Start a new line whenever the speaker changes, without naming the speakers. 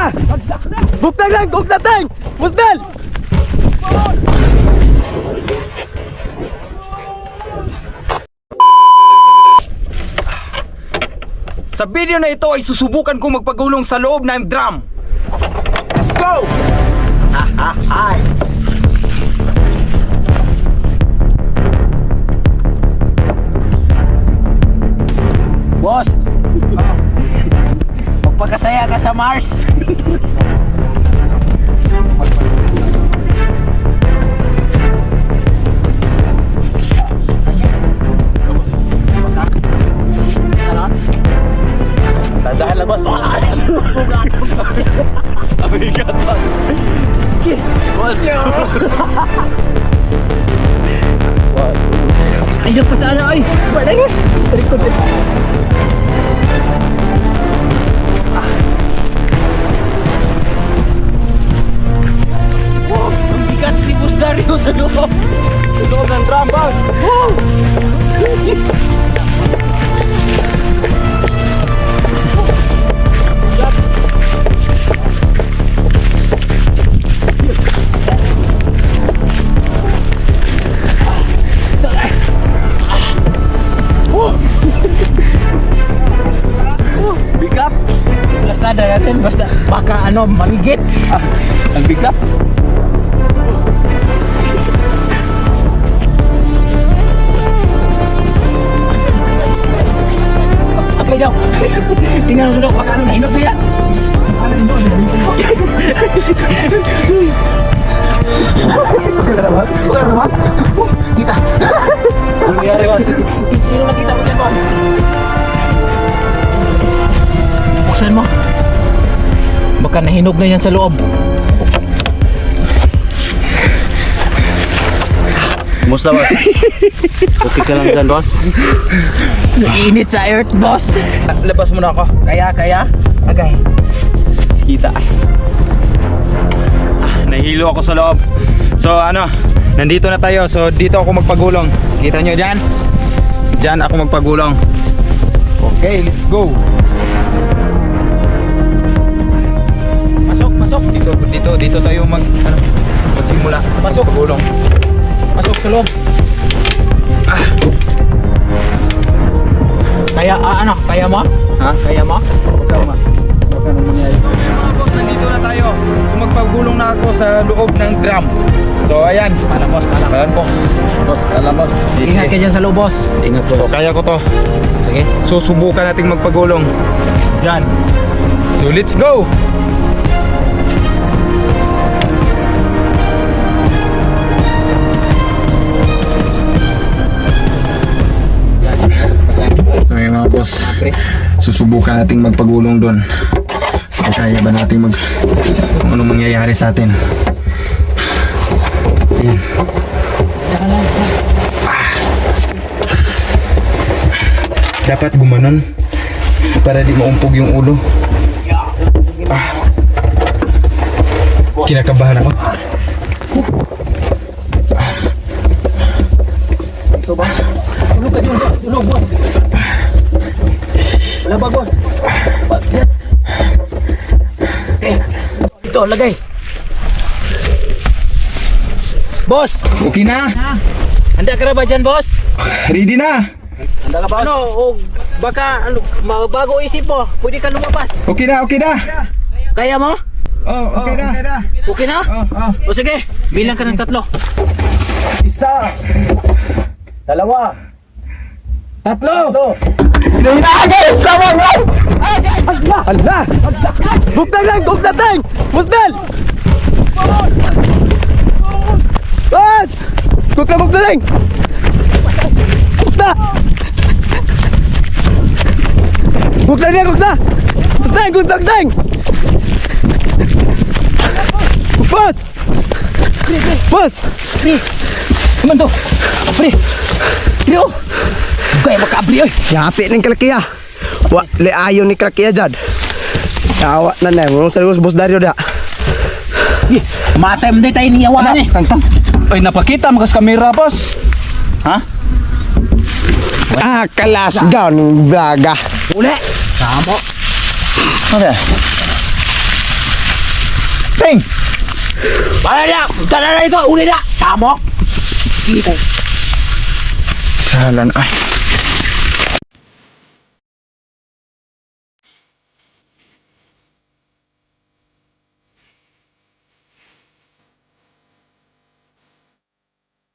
Gugta! Gugta lang! Tang! Musdal!
Sa video na ito ay susubukan ko magpagulong sa loob ng drum. Let's go!
Boss! Magpakasaya ka sa Mars! Ayun pa sana, ay! Balik! Balik ko din! Ano maligit. Ah, ang bigat. Okay daw. Tingnan mo daw baka ano nahinot na yan. Bukan nahinog na yan sa loob.
Kumusta boss? Okay ka lang dyan boss?
Init sa earth, boss.
Labas mo na ako.
Kaya, kaya? Agay.
Kita. Ah, nahilo ako sa loob. So ano, nandito na tayo. So dito ako magpagulong. Kita nyo dyan? Dyan ako magpagulong. Okay, let's go. Dito, tayo mag, ano, magsimula. Pasok, gulong.
Pasok sa loob. Kaya, ah, ano? Kaya mo?
Ha?
Kaya mo?
Baka ma. Baka nang mangyari. Boss, nandito na tayo. So magpagulong na ako sa loob ng drum. So ayan.
Pala, boss, pala.
Ayan boss. Boss, alam boss.
Ingat ka dyan sa loob, boss.
Ingat boss. So kaya ko to.
Sige.
So subukan nating magpagulong. Diyan. So let's go! Boss, susubukan nating magpagulong doon. Kung kaya ba natin mag... Kung anong mangyayari sa atin. Ayan. Dapat gumanon para di maumpog yung ulo. Ah. Kinakabahan ako.
Tulog ka dyan. Tulog, boss. Wala ba, boss? Dyan. Eh, ito, lagay. Boss,
Okay na.
handa ka na ba dyan, boss?
Ready na.
Handa ka, boss? Ano, o baka ano, bago isip mo, pwede ka lumabas.
Okay na, okay na.
Kaya mo?
Oh, okay na.
Okay na?
Oh, oh.
O sige, bilang ka ng tatlo.
Isa. Dalawa.
Tatlo!
Hinahagay! Sama mo! Ala! Bugtang lang! Bugtang! Musdal! Bas! Bugtang! Bugtang! Bugtang! Bugtang niya! Bugtang! Bugtang! Bugtang! Bas! Bas!
Pre! Naman to! Pre! Oh! Kaya makabri, oy!
Yapi ng kalakiya. Wa, le ayon ni kalakiya jad. Awa na na, mo sa boss Dario da.
Mo din tayo niyawahan eh!
Tang tang. Ay napakita mo kas kamera boss. Ha?
Ah, kalas gaw ng blaga.
Uli! Samo!
Ano? Ting!
Para niya! Tara na ito! Uli na! Samok! Dito.
Salan ay.